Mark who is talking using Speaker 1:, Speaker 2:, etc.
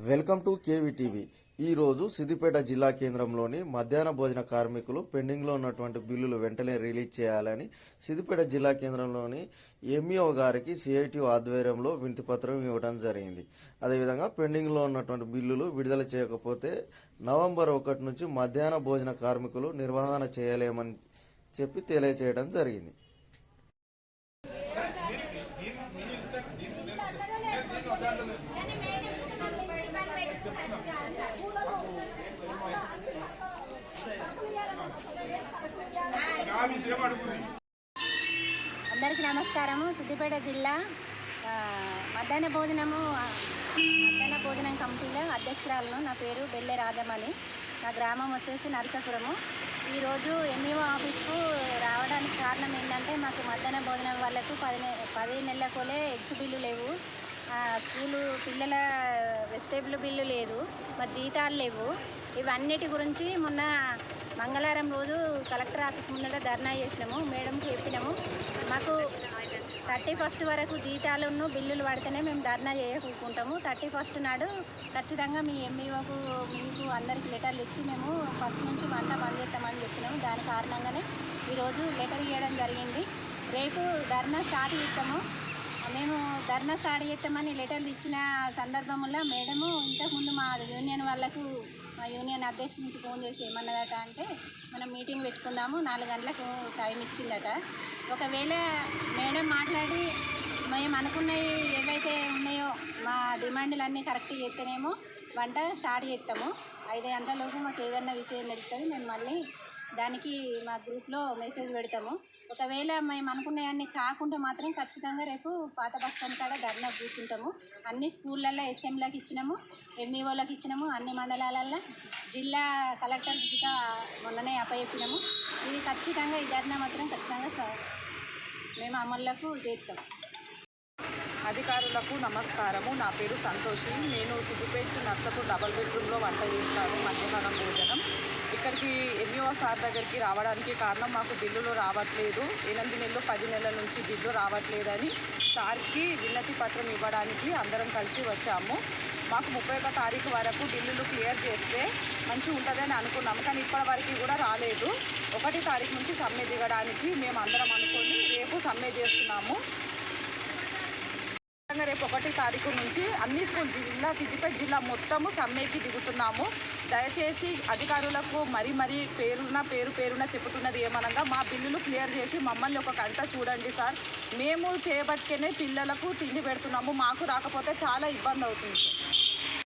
Speaker 1: Welcome to KV TV ఈరోజు సిద్దిపేట జిల్లా కేంద్రంలోని మధ్యాహ్న భోజన కార్మికులు పెండింగ్లో ఉన్నటువంటి బిల్లులు వెంటనే రిలీజ్ చేయాలని సిద్దిపేట జిల్లా కేంద్రంలోని ఎంఈఓ గారికి సిఐటి ఆధ్వర్యంలో వినతిపత్రం ఇవ్వడం జరిగింది అదేవిధంగా పెండింగ్లో ఉన్నటువంటి బిల్లులు విడుదల చేయకపోతే నవంబర్ ఒకటి నుంచి మధ్యాహ్న భోజన కార్మికులు నిర్వహణ చేయలేమని చెప్పి తెలియజేయడం జరిగింది
Speaker 2: అందరికీ నమస్కారము. సిద్దిపేట జిల్లా మధ్యాహ్న భోజనము మధ్యాహ్న భోజనం కమిటీలో అధ్యక్షురాలను నా పేరు బెల్లె రాధమని నా గ్రామం వచ్చేసి నరసాపురము. ఈరోజు ఎంఈఓ ఆఫీస్కు రావడానికి కారణం ఏంటంటే మాకు మధ్యాహ్న భోజనం వాళ్ళకు పది నె- పది నెలలకోలే ఎగ్స్ బిల్లు లేవు. స్కూలు పిల్లల వెజిటేబుల్ బిల్లు లేదు మరి జీతాలు లేవు. ఇవన్నిటి గురించి మొన్న మంగళవారం రోజు కలెక్టర్ ఆఫీస్ ముందర ధర్నా చేసినాము. మేడంకి చెప్పినాము. మాకు థర్టీ ఫస్ట్ వరకు జీతాలను బిల్లులు పడితేనే మేము ధర్నా చేయకుంటాము. థర్టీ ఫస్ట్ నాడు ఖచ్చితంగా మీ ఎంఈఓకు మీకు అందరికి లెటర్లు ఇచ్చి మేము ఫస్ట్ నుంచి వంట బంద్ చేస్తామని చెప్పినాము. దాని కారణంగానే ఈరోజు లెటర్ ఇవ్వడం జరిగింది. రేపు ధర్నా స్టార్ట్ చేస్తాము. మేము ధర్నా స్టార్ట్ చేస్తామని లెటర్లు ఇచ్చిన సందర్భంలో మేడము ఇంతకుముందు మా యూనియన్ వాళ్ళకు మా యూనియన్ అధ్యక్షునికి ఫోన్ చేసి ఏమన్నదట అంటే మనం మీటింగ్ పెట్టుకుందాము నాలుగు గంటలకు టైం ఇచ్చిందట. ఒకవేళ మేడం మాట్లాడి మేము అనుకున్నవి ఏవైతే ఉన్నాయో మా డిమాండ్లు అన్నీ కరెక్ట్ చేస్తేనేమో వంట స్టార్ట్ చేస్తాము. ఐదు గంటలలోపు మాకు ఏదన్నా విషయం తెలుస్తుంది మేము మళ్ళీ దానికి మా గ్రూప్లో మెసేజ్ పెడతాము. ఒకవేళ మేము అనుకునేవన్నీ కాకుండా మాత్రం ఖచ్చితంగా రేపు పాత బస్ స్టాండ్ కాడ ధర్నా కూర్చుంటాము అన్ని స్కూళ్ళల్లో హెచ్ఎంలకు ఇచ్చినాము ఎంఈఓలకు ఇచ్చినాము అన్ని మండలాలల్లో జిల్లా కలెక్టర్ కూడా మొన్ననే అప్పచెప్పినాము. ఇది ఖచ్చితంగా ఈ ధర్నా మాత్రం ఖచ్చితంగా స- మేము అమల్లోకి చేస్తాం.
Speaker 3: అధికారులకు నమస్కారము. నా పేరు సంతోషి. నేను సిద్దిపేట్ నర్సపూర్ డబల్ బెడ్రూమ్లో వంట చేస్తాను. మధ్యాహ్నం భోజనం. సార్ దగ్గరికి రావడానికి కారణం మాకు బిల్లులు రావట్లేదు. ఎనిమిది నెలలు పది నెలల నుంచి బిల్లు రావట్లేదని సార్కి విన్నతి పత్రం ఇవ్వడానికి అందరం కలిసి వచ్చాము. మాకు ముప్పై ఒక తారీఖు వరకు బిల్లులు క్లియర్ చేస్తే మంచిగా ఉంటుందని అనుకున్నాము కానీ ఇప్పటి వరకు కూడా రాలేదు. ఒకటి తారీఖు నుంచి సమ్మె దిగడానికి మేము అందరం అనుకొని రేపు సమ్మె చేస్తున్నాము. రేపు ఒకటి తారీఖు నుంచి అన్ని స్కూల్ జిల్లా సిద్దిపేట జిల్లా మొత్తము సమ్మెకి దిగుతున్నాము. దయచేసి అధికారులకు మరీ మరీ పేరున పేరు పేరున చెబుతున్నది ఏమనగా మా బిల్లులు క్లియర్ చేసి మమ్మల్ని ఒక గంట చూడండి సార్. మేము చేయబట్టుకనే పిల్లలకు తిండి పెడుతున్నాము. మాకు రాకపోతే చాలా ఇబ్బంది అవుతుంది. సార్